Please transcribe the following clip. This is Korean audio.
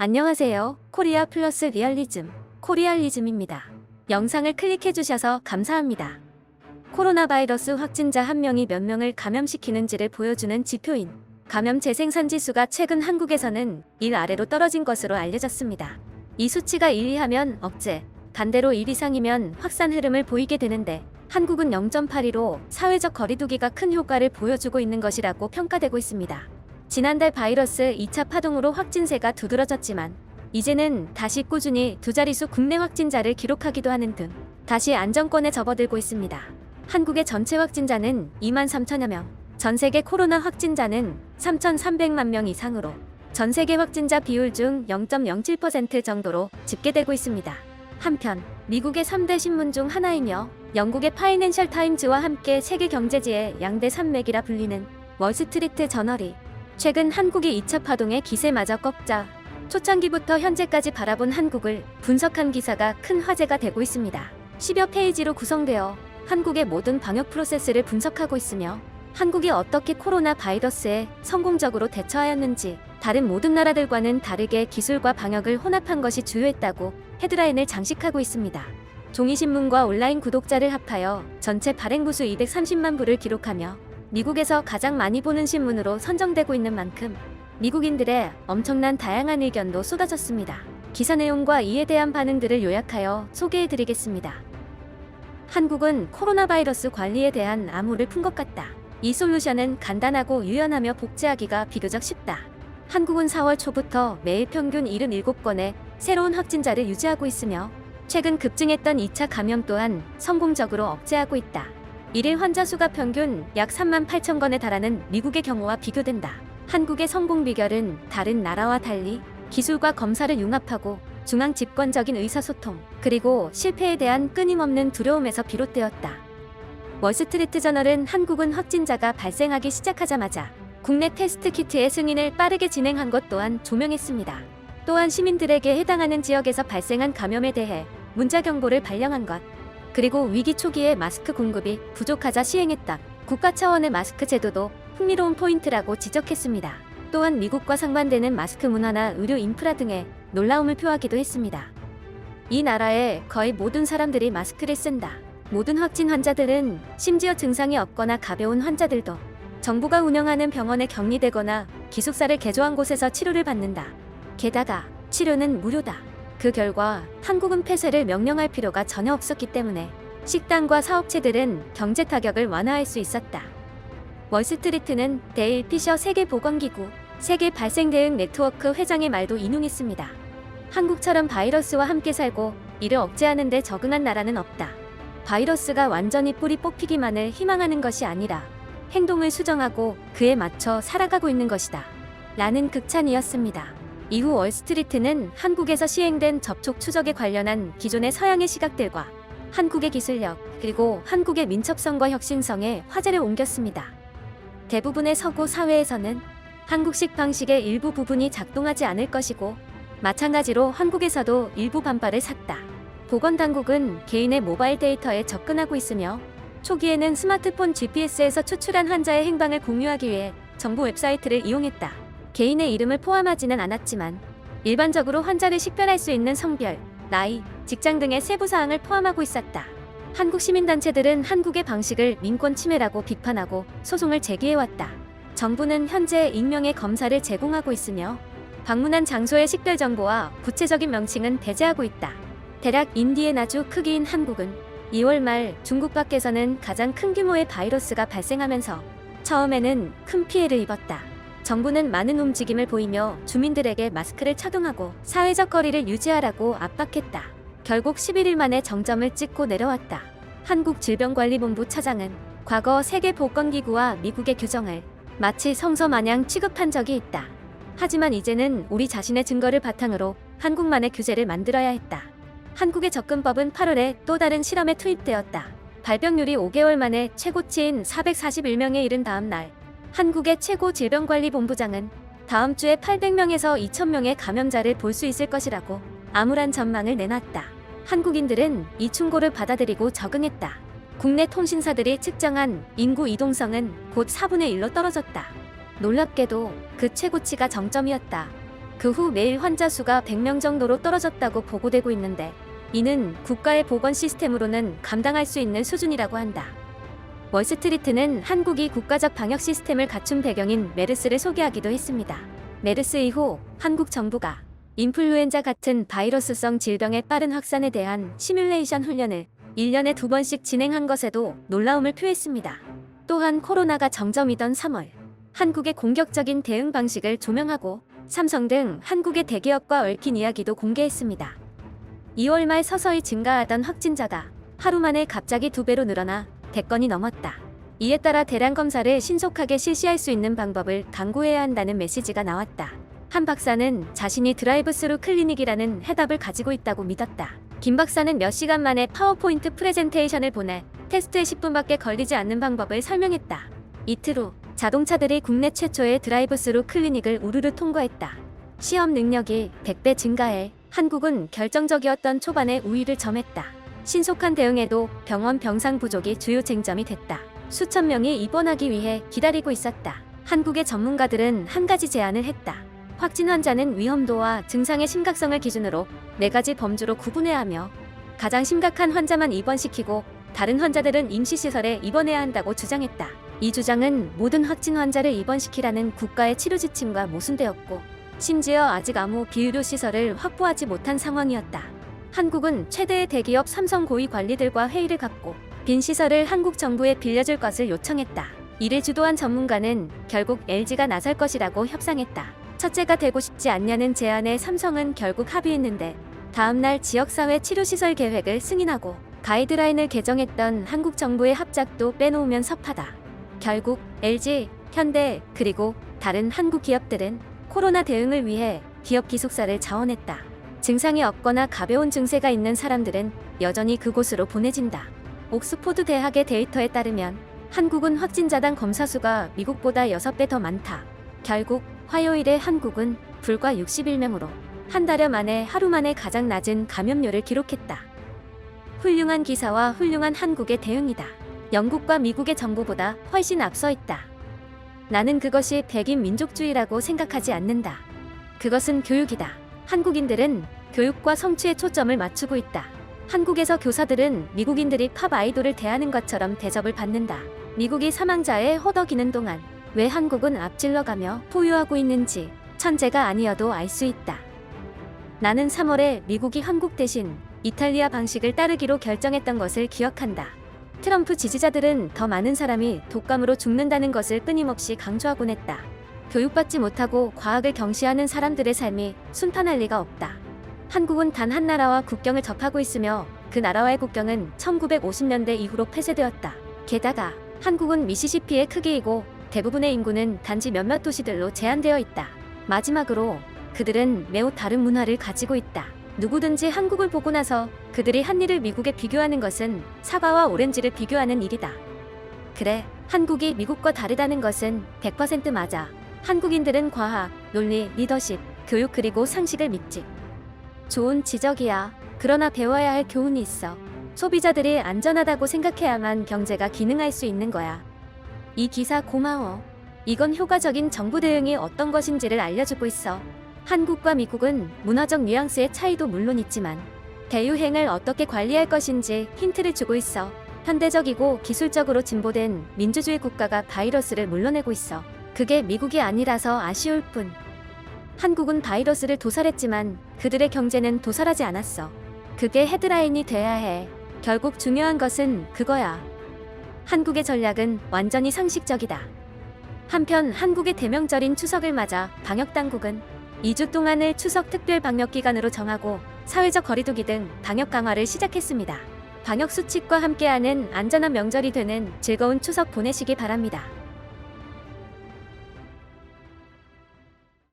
안녕하세요. 코리아 플러스 리얼리즘, 코리알리즘입니다. 영상을 클릭해주셔서 감사합니다. 코로나 바이러스 확진자 한 명이 몇 명을 감염시키는지를 보여주는 지표인 감염 재생산 지수가 최근 한국에서는 1 아래로 떨어진 것으로 알려졌습니다. 이 수치가 1 이하면 억제, 반대로 1 이상이면 확산 흐름을 보이게 되는데 한국은 0.82로 사회적 거리두기가 큰 효과를 보여주고 있는 것이라고 평가되고 있습니다. 지난달 바이러스 2차 파동으로 확진세가 두드러졌지만 이제는 다시 꾸준히 두 자릿수 국내 확진자를 기록하기도 하는 등 다시 안정권에 접어들고 있습니다. 한국의 전체 확진자는 2만 3천여 명, 전 세계 코로나 확진자는 3,300만 명 이상으로 전 세계 확진자 비율 중 0.07% 정도로 집계되고 있습니다. 한편 미국의 3대 신문 중 하나이며 영국의 파이낸셜 타임즈와 함께 세계 경제지의 양대 산맥이라 불리는 월스트리트 저널이 최근 한국이 2차 파동의 기세 마저 꺾자 초창기부터 현재까지 바라본 한국을 분석한 기사가 큰 화제가 되고 있습니다. 10여 페이지로 구성되어 한국의 모든 방역 프로세스를 분석하고 있으며 한국이 어떻게 코로나 바이러스에 성공적으로 대처하였는지 다른 모든 나라들과는 다르게 기술과 방역을 혼합한 것이 주요했다고 헤드라인을 장식하고 있습니다. 종이신문과 온라인 구독자를 합하여 전체 발행 부수 230만 부를 기록하며 미국에서 가장 많이 보는 신문으로 선정되고 있는 만큼 미국인들의 엄청난 다양한 의견도 쏟아졌습니다. 기사 내용과 이에 대한 반응들을 요약하여 소개해드리겠습니다. 한국은 코로나 바이러스 관리에 대한 암호를 푼 것 같다. 이 솔루션은 간단하고 유연하며 복제하기가 비교적 쉽다. 한국은 4월 초부터 매일 평균 77건의 새로운 확진자를 유지하고 있으며 최근 급증했던 2차 감염 또한 성공적으로 억제하고 있다. 일일 환자 수가 평균 약 3만 8천 건에 달하는 미국의 경우와 비교된다. 한국의 성공 비결은 다른 나라와 달리 기술과 검사를 융합하고 중앙 집권적인 의사소통, 그리고 실패에 대한 끊임없는 두려움에서 비롯되었다. 월스트리트 저널은 한국은 확진자가 발생하기 시작하자마자 국내 테스트 키트의 승인을 빠르게 진행한 것 또한 조명했습니다. 또한 시민들에게 해당하는 지역에서 발생한 감염에 대해 문자 경보를 발령한 것, 그리고 위기 초기에 마스크 공급이 부족하자 시행했다. 국가 차원의 마스크 제도도 흥미로운 포인트라고 지적했습니다. 또한 미국과 상반되는 마스크 문화나 의료 인프라 등에 놀라움을 표하기도 했습니다. 이 나라의 거의 모든 사람들이 마스크를 쓴다. 모든 확진 환자들은 심지어 증상이 없거나 가벼운 환자들도 정부가 운영하는 병원에 격리되거나 기숙사를 개조한 곳에서 치료를 받는다. 게다가 치료는 무료다. 그 결과 한국은 폐쇄를 명령할 필요가 전혀 없었기 때문에 식당과 사업체들은 경제 타격을 완화할 수 있었다. 월스트리트는 데일 피셔 세계보건기구 세계 발생 대응 네트워크 회장의 말도 인용했습니다. 한국처럼 바이러스와 함께 살고 이를 억제하는 데 적응한 나라는 없다. 바이러스가 완전히 뿌리 뽑히기만을 희망하는 것이 아니라 행동을 수정하고 그에 맞춰 살아가고 있는 것이다. 라는 극찬이었습니다. 이후 월스트리트는 한국에서 시행된 접촉 추적에 관련한 기존의 서양의 시각들과 한국의 기술력, 그리고 한국의 민첩성과 혁신성에 화제를 옮겼습니다. 대부분의 서구 사회에서는 한국식 방식의 일부 부분이 작동하지 않을 것이고, 마찬가지로 한국에서도 일부 반발을 샀다. 보건당국은 개인의 모바일 데이터에 접근하고 있으며, 초기에는 스마트폰 GPS에서 추출한 환자의 행방을 공유하기 위해 정부 웹사이트를 이용했다. 개인의 이름을 포함하지는 않았지만 일반적으로 환자를 식별할 수 있는 성별, 나이, 직장 등의 세부 사항을 포함하고 있었다. 한국 시민단체들은 한국의 방식을 민권 침해라고 비판하고 소송을 제기해왔다. 정부는 현재 익명의 검사를 제공하고 있으며 방문한 장소의 식별 정보와 구체적인 명칭은 배제하고 있다. 대략 인디애나주 크기인 한국은 2월 말 중국 밖에서는 가장 큰 규모의 바이러스가 발생하면서 처음에는 큰 피해를 입었다. 정부는 많은 움직임을 보이며 주민들에게 마스크를 착용하고 사회적 거리를 유지하라고 압박했다. 결국 11일 만에 정점을 찍고 내려왔다. 한국질병관리본부 차장은 과거 세계보건기구와 미국의 규정을 마치 성서 마냥 취급한 적이 있다. 하지만 이제는 우리 자신의 증거를 바탕으로 한국만의 규제를 만들어야 했다. 한국의 접근법은 8월에 또 다른 실험에 투입되었다. 발병률이 5개월 만에 최고치인 441명에 이른 다음 날 한국의 최고 질병관리본부장은 다음 주에 800명에서 2,000명의 감염자를 볼 수 있을 것이라고 암울한 전망을 내놨다. 한국인들은 이 충고를 받아들이고 적응했다. 국내 통신사들이 측정한 인구 이동성은 곧 4분의 1로 떨어졌다. 놀랍게도 그 최고치가 정점이었다. 그 후 매일 환자 수가 100명 정도로 떨어졌다고 보고되고 있는데 이는 국가의 보건 시스템으로는 감당할 수 있는 수준이라고 한다. 월스트리트는 한국이 국가적 방역 시스템을 갖춘 배경인 메르스를 소개하기도 했습니다. 메르스 이후 한국 정부가 인플루엔자 같은 바이러스성 질병의 빠른 확산에 대한 시뮬레이션 훈련을 1년에 두 번씩 진행한 것에도 놀라움을 표했습니다. 또한 코로나가 정점이던 3월 한국의 공격적인 대응 방식을 조명하고 삼성 등 한국의 대기업과 얽힌 이야기도 공개했습니다. 2월 말 서서히 증가하던 확진자가 하루 만에 갑자기 두 배로 늘어나 대건이 넘었다. 이에 따라 대량 검사를 신속하게 실시할 수 있는 방법을 강구해야 한다는 메시지가 나왔다. 한 박사는 자신이 드라이브 스루 클리닉이라는 해답을 가지고 있다고 믿었다. 김 박사는 몇 시간 만에 파워포인트 프레젠테이션을 보내 테스트에 10분밖에 걸리지 않는 방법을 설명했다. 이틀 후 자동차들이 국내 최초의 드라이브 스루 클리닉을 우르르 통과했다. 시험 능력이 100배 증가해 한국은 결정적이었던 초반에 우위를 점했다. 신속한 대응에도 병원 병상 부족이 주요 쟁점이 됐다. 수천 명이 입원하기 위해 기다리고 있었다. 한국의 전문가들은 한 가지 제안을 했다. 확진 환자는 위험도와 증상의 심각성을 기준으로 네 가지 범주로 구분해야 하며 가장 심각한 환자만 입원시키고 다른 환자들은 임시시설에 입원해야 한다고 주장했다. 이 주장은 모든 확진 환자를 입원시키라는 국가의 치료 지침과 모순되었고 심지어 아직 아무 비의료 시설을 확보하지 못한 상황이었다. 한국은 최대의 대기업 삼성 고위 관리들과 회의를 갖고 빈 시설을 한국 정부에 빌려줄 것을 요청했다. 이를 주도한 전문가는 결국 LG가 나설 것이라고 협상했다. 첫째가 되고 싶지 않냐는 제안에 삼성은 결국 합의했는데 다음날 지역사회 치료시설 계획을 승인하고 가이드라인을 개정했던 한국 정부의 합작도 빼놓으면 섭하다. 결국 LG, 현대, 그리고 다른 한국 기업들은 코로나 대응을 위해 기업 기숙사를 자원했다. 증상이 없거나 가벼운 증세가 있는 사람들은 여전히 그곳으로 보내진다. 옥스포드 대학의 데이터에 따르면 한국은 확진자당 검사 수가 미국보다 6배 더 많다. 결국 화요일에 한국은 불과 61명으로 한 달여 만에 하루 만에 가장 낮은 감염률을 기록했다. 훌륭한 기사와 훌륭한 한국의 대응이다. 영국과 미국의 정부보다 훨씬 앞서 있다. 나는 그것이 백인 민족주의라고 생각하지 않는다. 그것은 교육이다. 한국인들은 교육과 성취에 초점을 맞추고 있다. 한국에서 교사들은 미국인들이 팝 아이돌을 대하는 것처럼 대접을 받는다. 미국이 사망자에 허덕이는 동안 왜 한국은 앞질러가며 포유하고 있는지 천재가 아니어도 알 수 있다. 나는 3월에 미국이 한국 대신 이탈리아 방식을 따르기로 결정했던 것을 기억한다. 트럼프 지지자들은 더 많은 사람이 독감으로 죽는다는 것을 끊임없이 강조하곤 했다. 교육받지 못하고 과학을 경시하는 사람들의 삶이 순탄할 리가 없다. 한국은 단 한 나라와 국경을 접하고 있으며 그 나라와의 국경은 1950년대 이후로 폐쇄되었다. 게다가 한국은 미시시피의 크기이고 대부분의 인구는 단지 몇몇 도시들로 제한되어 있다. 마지막으로 그들은 매우 다른 문화를 가지고 있다. 누구든지 한국을 보고 나서 그들이 한 일을 미국에 비교하는 것은 사과와 오렌지를 비교하는 일이다. 그래, 한국이 미국과 다르다는 것은 100% 맞아. 한국인들은 과학, 논리, 리더십, 교육 그리고 상식을 믿지. 좋은 지적이야. 그러나 배워야 할 교훈이 있어. 소비자들이 안전하다고 생각해야만 경제가 기능할 수 있는 거야. 이 기사 고마워. 이건 효과적인 정부 대응이 어떤 것인지를 알려주고 있어. 한국과 미국은 문화적 뉘앙스의 차이도 물론 있지만 대유행을 어떻게 관리할 것인지 힌트를 주고 있어. 현대적이고 기술적으로 진보된 민주주의 국가가 바이러스를 물러내고 있어. 그게 미국이 아니라서 아쉬울 뿐. 한국은 바이러스를 도살했지만 그들의 경제는 도살하지 않았어. 그게 헤드라인이 돼야 해. 결국 중요한 것은 그거야. 한국의 전략은 완전히 상식적이다. 한편 한국의 대명절인 추석을 맞아 방역 당국은 2주 동안을 추석 특별 방역 기간으로 정하고 사회적 거리두기 등 방역 강화를 시작했습니다. 방역 수칙과 함께하는 안전한 명절이 되는 즐거운 추석 보내시기 바랍니다.